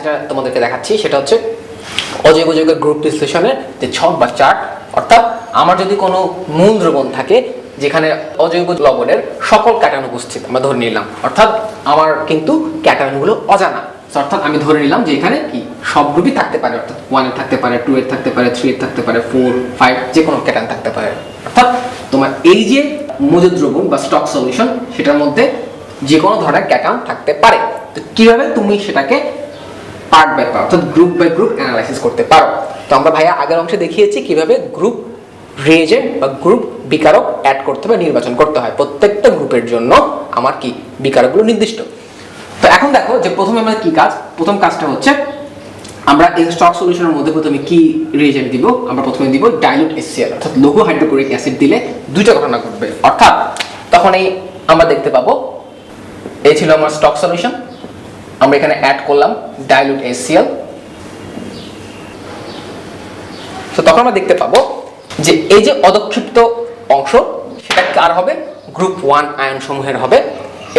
যেটা তোমাদেরকে দেখাচ্ছি, সেটা হচ্ছে অজৈব যৌগের গ্রুপ বিশ্লেষণের যে ছক বা চার্ট অর্থাৎ আমার যদি কোনো মূল দ্রবণ থাকে, যেখানে অজৈব লবণের সকল ক্যাটায়ন উপস্থিত, আমরা ধরে নিলাম, অর্থাৎ আমার কিন্তু ক্যাটায়নগুলো অজানা। অর্থাৎ আমি ধরে নিলাম যে এখানে কি সব গ্রুপই থাকতে পারে, অর্থাৎ ওয়ানের থাকতে পারে টু এর থাকতে পারে থ্রি এর থাকতে পারে ফোর ফাইভ যে কোনো ক্যাটায়ন থাকতে পারে। অর্থাৎ তোমার এই যে মজুদ দ্রবণ বা স্টক সলিউশন সেটার মধ্যে যে কোনো ধরনের ক্যাটায়ন থাকতে পারে। তো কীভাবে তুমি সেটাকে পার্ট বাই পার্ট অর্থাৎ গ্রুপ বাই গ্রুপ অ্যানালাইসিস করতে পারো। তো আমরা ভাইয়া আগের অংশে দেখিয়েছি কীভাবে গ্রুপ রিয়েজেন্ট বা গ্রুপ বিকারক অ্যাড করতে হবে নির্বাচন করতে হয়। প্রত্যেকটা গ্রুপের জন্য আমার কি বিকারকগুলো নির্দিষ্ট। তো এখন দেখো যে প্রথমে আমাদের কি কাজ? প্রথম কাজটা হচ্ছে আমরা এই স্টক সলিউশনের মধ্যে প্রথমে কি রিয়েজেন্ট দিব? আমরা প্রথমে দিব ডাইলুট এসসিএল অর্থাৎ লঘু হাইড্রোক্লোরিক অ্যাসিড দিলে দুইটা ঘটনা ঘটবে। অর্থাৎ তখন এই আমরা দেখতে পাবো, এই ছিল আমার স্টক সলিউশন আমরা এখানে অ্যাড করলাম ডাইলুট এসিএল তো তখন আমরা দেখতে পাবো যে এই যে অদক্ষিপ্ত অংশ, সেটা কার হবে? গ্রুপ ওয়ান আয়ন সমূহের হবে।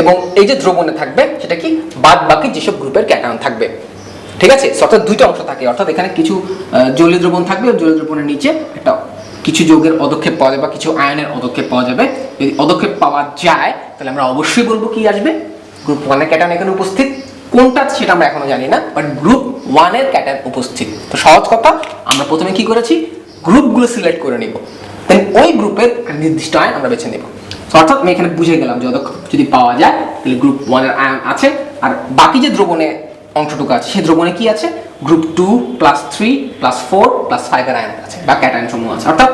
এবং এই যে দ্রবণে থাকবে, সেটা কি? বাদ বাকি যেসব গ্রুপের ক্যাটায়ন থাকবে। ঠিক আছে? অর্থাৎ দুইটা অংশ থাকে। অর্থাৎ এখানে কিছু জলীয় দ্রবণ থাকবে জলীয় দ্রবণের নিচে একটা কিছু যৌগের অদক্ষেপ পাওয়া যাবে বা কিছু আয়নের অদক্ষেপ পাওয়া যাবে। যদি অদক্ষেপ পাওয়া যায়, তাহলে আমরা অবশ্যই বলব কি আসবে? গ্রুপ ওয়ানের ক্যাটায়ন এখানে উপস্থিত। কোনটা সেটা আমরা এখনও জানি না বাট গ্রুপ ওয়ানের ক্যাটায়ন উপস্থিত। তো সহজ কথা, আমরা প্রথমে কি করেছি? গ্রুপগুলো সিলেক্ট করে নিব। দেন ওই গ্রুপের নির্দিষ্ট আয়ন আমরা বেছে নেব। অর্থাৎ আমি এখানে বুঝে গেলাম যে যদি পাওয়া যায়, তাহলে গ্রুপ ওয়ানের আয়ন আছে। আর বাকি যে দ্রবণে অংশটুকু আছে, সেই দ্রবণে কি আছে? Group two plus three plus four plus ফাইভের আয়ন আছে, বা ক্যাটায়ন সমূহ আছে। অর্থাৎ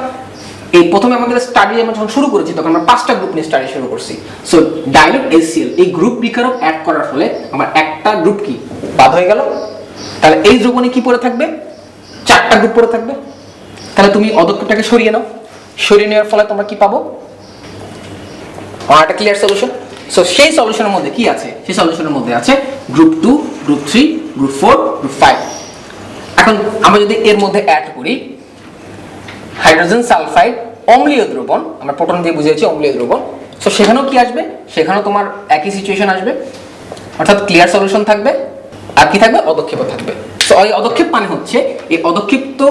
এই প্রথমে আমাদের স্টাডি আমরা যখন শুরু করেছি, তখন আমরা পাঁচটা গ্রুপ নিয়ে স্টাডি শুরু করছি। সো ডাইলুট এসিএল এই গ্রুপ বিকারক অ্যাড করার ফলে আমার একটা গ্রুপ কি বাদ হয়ে গেল? তাহলে এই দ্রবণে কি পড়ে থাকবে? চারটা গ্রুপ পড়ে থাকবে। তাহলে তুমি অদক্ষটাকে সরিয়ে নাও। সরিয়ে নেওয়ার ফলে তোমরা কি পাবো? আমার একটা ক্লিয়ার সলিউশন সো সেই সলিউশনের মধ্যে কি আছে? সেই সলিউশনের মধ্যে আছে group two group three group four group five এখন আমরা যদি এর মধ্যে অ্যাড করি হাইড্রোজেন সালফাইড, অম্লীয় দ্রবণ, আমরা প্রোটন দিয়ে বুঝিয়েছি অম্লীয় দ্রবণ। সো সেখানেও কি আসবে? সেখানেও তোমার একই সিচুয়েশন আসবে। অর্থাৎ ক্লিয়ার সলিউশন থাকবে। আর কি থাকবে? অদক্ষেপও থাকবে। সো এই অদক্ষেপ মানে হচ্ছে, এই অদক্ষিপ্ত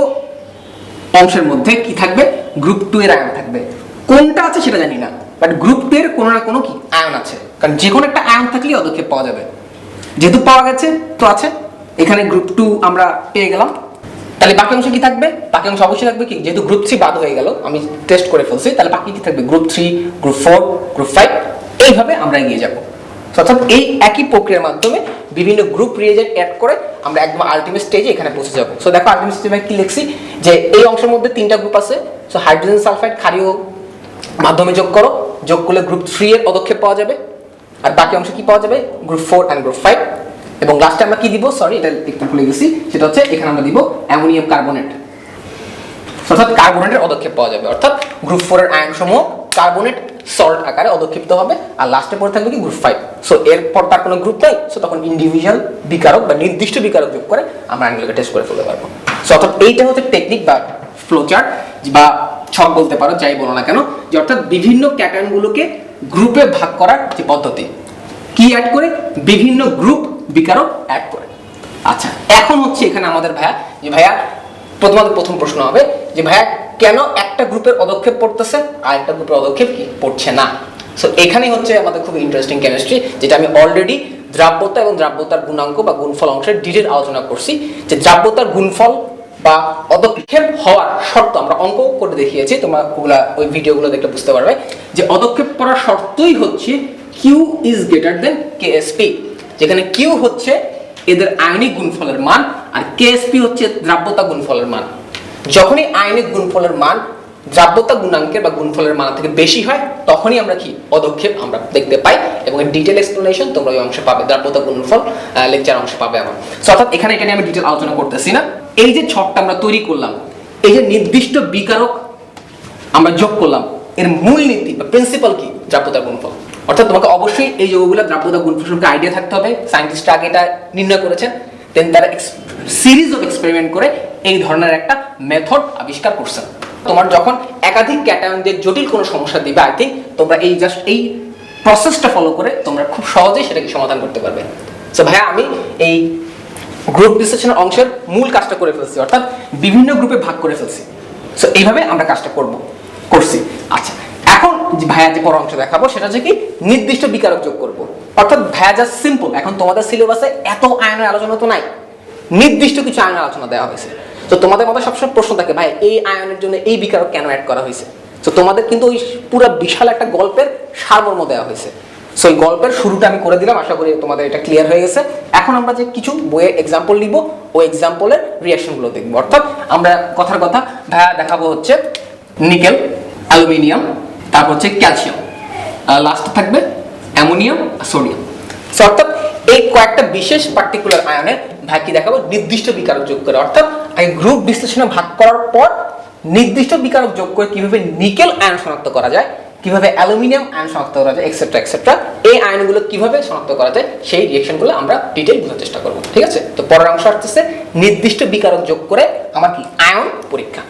অংশের মধ্যে কি থাকবে? গ্রুপ টু এর আয়ন থাকবে। কোনটা আছে সেটা জানি না। বাট গ্রুপ টু এর কোনো না কোনো কি? আয়ন আছে। কারণ যে কোনো একটা আয়ন থাকলেই অদক্ষেপ পাওয়া যাবে। যেহেতু পাওয়া গেছে, তো আছে। এখানে গ্রুপ টু আমরা পেয়ে গেলাম। তাহলে বাকি অংশ কি থাকবে? বাকি অংশ অবশ্যই থাকবে কি? যেহেতু গ্রুপ থ্রি বাদ হয়ে গেল, আমি টেস্ট করে ফেলছি, তাহলে বাকি কি থাকবে? Group three group four group five এইভাবে আমরা এগিয়ে যাব। অর্থাৎ এই একই প্রক্রিয়ার মাধ্যমে বিভিন্ন গ্রুপ রিয়েজেন্ট অ্যাড করে আমরা একদম আলটিমেট স্টেজে এখানে পৌঁছে যাব। সো দেখো আলটিমেট স্টেজে কি লিখছি? যে এই অংশের মধ্যে তিনটা গ্রুপ আছে সো হাইড্রোজেন সালফাইড ক্ষারীয় মাধ্যমে যোগ করো, যোগ করলে গ্রুপ থ্রি এর পদক্ষেপ পাওয়া যাবে। আর বাকি অংশ কি পাওয়া যাবে? Group four and group five এবং লাস্টে আমরা কি দিব? সরি এটা একটু ভুলে গেছি। সেটা হচ্ছে, এখানে আমরা দিব অ্যামোনিয়াম কার্বনেট। অর্থাৎ কার্বনেটের অদক্ষেপ পাওয়া যাবে। অর্থাৎ গ্রুপ ফোর এর আয়ন সমূহ কার্বনেট সল্ট আকারে অদক্ষিপ্ত হবে। আর লাস্টে পরে থাকবে কি? গ্রুপ ফাইভ সো এরপর তার কোনো গ্রুপ নাই। সো তখন ইন্ডিভিজুয়াল বিকারক বা নির্দিষ্ট বিকারক যোগ করে আমরা আয়নগুলোকে টেস্ট করে ফেলতে পারব। সো অর্থাৎ এইটা হচ্ছে টেকনিক বা ফ্লোচার্ট বা ছক বলতে পারো, যাই বলো না কেন, যে অর্থাৎ বিভিন্ন ক্যাটায়নগুলোকে গ্রুপে ভাগ করার যে পদ্ধতি। কি অ্যাড করে? বিভিন্ন গ্রুপ বিকারক অ্যাড করে। আচ্ছা এখন হচ্ছে এখানে আমাদের ভাইয়া, যে ভাইয়া প্রথমত প্রথম প্রশ্ন হবে, যে ভাইয়া কেন একটা গ্রুপের পদক্ষেপ পড়তেছে আর একটা গ্রুপের পদক্ষেপ কি? পড়ছে না। সো এখানেই হচ্ছে আমাদের খুব ইন্টারেস্টিং কেমিস্ট্রি যেটা আমি অলরেডি দ্রাব্যতা এবং দ্রাব্যতার গুণাঙ্ক বা গুণফল অংশের ডিটেল আলোচনা করছি, যে দ্রাব্যতার গুণফল বা অদক্ষেপ হওয়ার শর্ত, আমরা অঙ্ক করে দেখিয়েছি, তোমরা ওগুলা, ওই ভিডিওগুলো দেখলে বুঝতে পারবে, যে অদক্ষেপ করার শর্তই হচ্ছে Q is greater than Ksp যেখানে কিউ হচ্ছে এদের আয়নিক গুণফলের মান আর কেএসপি হচ্ছে দ্রাব্যতা গুণফলের মান। যখনই আয়নিক গুণফলের মান দ্রাব্যতা গুণাঙ্কের বা গুণফলের মান থেকে বেশি হয় তখনই আমরা কি পদক্ষেপ আমরা দেখতে পাই এবং ডিটেল এক্সপ্লেনেশন তোমরা ওই অংশে পাবে দ্রাব্যতা গুণফল লেকচার অংশে পাবে আমার So, অর্থাৎ এখানে এটা আমি ডিটেল আলোচনা করতেছি না। এই যে ছকটা আমরা তৈরি করলাম এই যে নির্দিষ্ট বিকারক আমরা যোগ করলাম এর মূল নীতি বা প্রিন্সিপাল কি? দ্রাব্যতার গুণফল। অর্থাৎ তোমাকে অবশ্যই এই যৌগগুলো দ্রাব্যতা গুণফল সম্পর্কে আইডিয়া থাকতে হবে। সায়েন্টিস্টরা আগে এটা নির্ণয় করেছেন দেন তারা সিরিজ অফ এক্সপেরিমেন্ট করে এই ধরনের একটা মেথড আবিষ্কার করছেন। তোমার যখন একাধিক ক্যাটায়নদের জটিল কোনো সমস্যা দিবে আই থিঙ্ক তোমরা এই জাস্ট এই প্রসেসটা ফলো করে তোমরা খুব সহজেই সেটাকে সমাধান করতে পারবে। তো ভাইয়া, আমি এই গ্রুপ বিশ্লেষণের অংশের মূল কাজটা করে ফেলছি, অর্থাৎ বিভিন্ন গ্রুপে ভাগ করে ফেলছি। সো এইভাবে আমরা কাজটা করব, করছি। এখন যে পর অংশ দেখাবো, সেটা হচ্ছে কি, নির্দিষ্ট বিকারক যোগ করব। অর্থাৎ ভাইয়া জাস্ট সিম্পল এখন তোমাদের সিলেবাসে এত আয়নের আলোচনা তো নাই। নির্দিষ্ট কিছু আয়নের আলোচনা দেওয়া হয়েছে। তো তোমাদের মধ্যে সবসময় প্রশ্ন থাকে ভাই এই আয়নের জন্য এই বিকারক কেন অ্যাড করা হয়েছে? তো তোমাদের কিন্তু ওই পুরো বিশাল একটা গল্পের সারমর্ম দেওয়া হয়েছে। সো এই গল্পের শুরুটা আমি করে দিলাম, আশা করি তোমাদের এটা ক্লিয়ার হয়ে গেছে। এখন আমরা যে কিছু বইয়ের এক্সাম্পল নিব ওই এক্সাম্পলের রিয়াকশনগুলো দেখব। অর্থাৎ আমরা কথার কথা ভাইয়া দেখাবো হচ্ছে, নিকেল, অ্যালুমিনিয়াম তারপর হচ্ছে ক্যালসিয়াম। লাস্টে থাকবে অ্যামোনিয়াম সোডিয়াম। অর্থাৎ এই কয়েকটা বিশেষ পার্টিকুলার আয়নে ভাই কি দেখাবো নির্দিষ্ট বিকারক যোগ করে। অর্থাৎ গ্রুপ বিশ্লেষণে ভাগ করার পর নির্দিষ্ট বিকারক যোগ করে কীভাবে নিকেল আয়ন শনাক্ত করা যায়, কীভাবে অ্যালুমিনিয়াম আয়ন শনাক্ত করা যায় এক্সেট্রা এক্সেট্রা এই আয়নগুলো কীভাবে শনাক্ত করা যায়, সেই রিয়েকশনগুলো আমরা ডিটেল বোঝার চেষ্টা করব। ঠিক আছে? তো পরের অংশ আসতেছে নির্দিষ্ট বিকারক যোগ করে আমার কি আয়ন পরীক্ষা।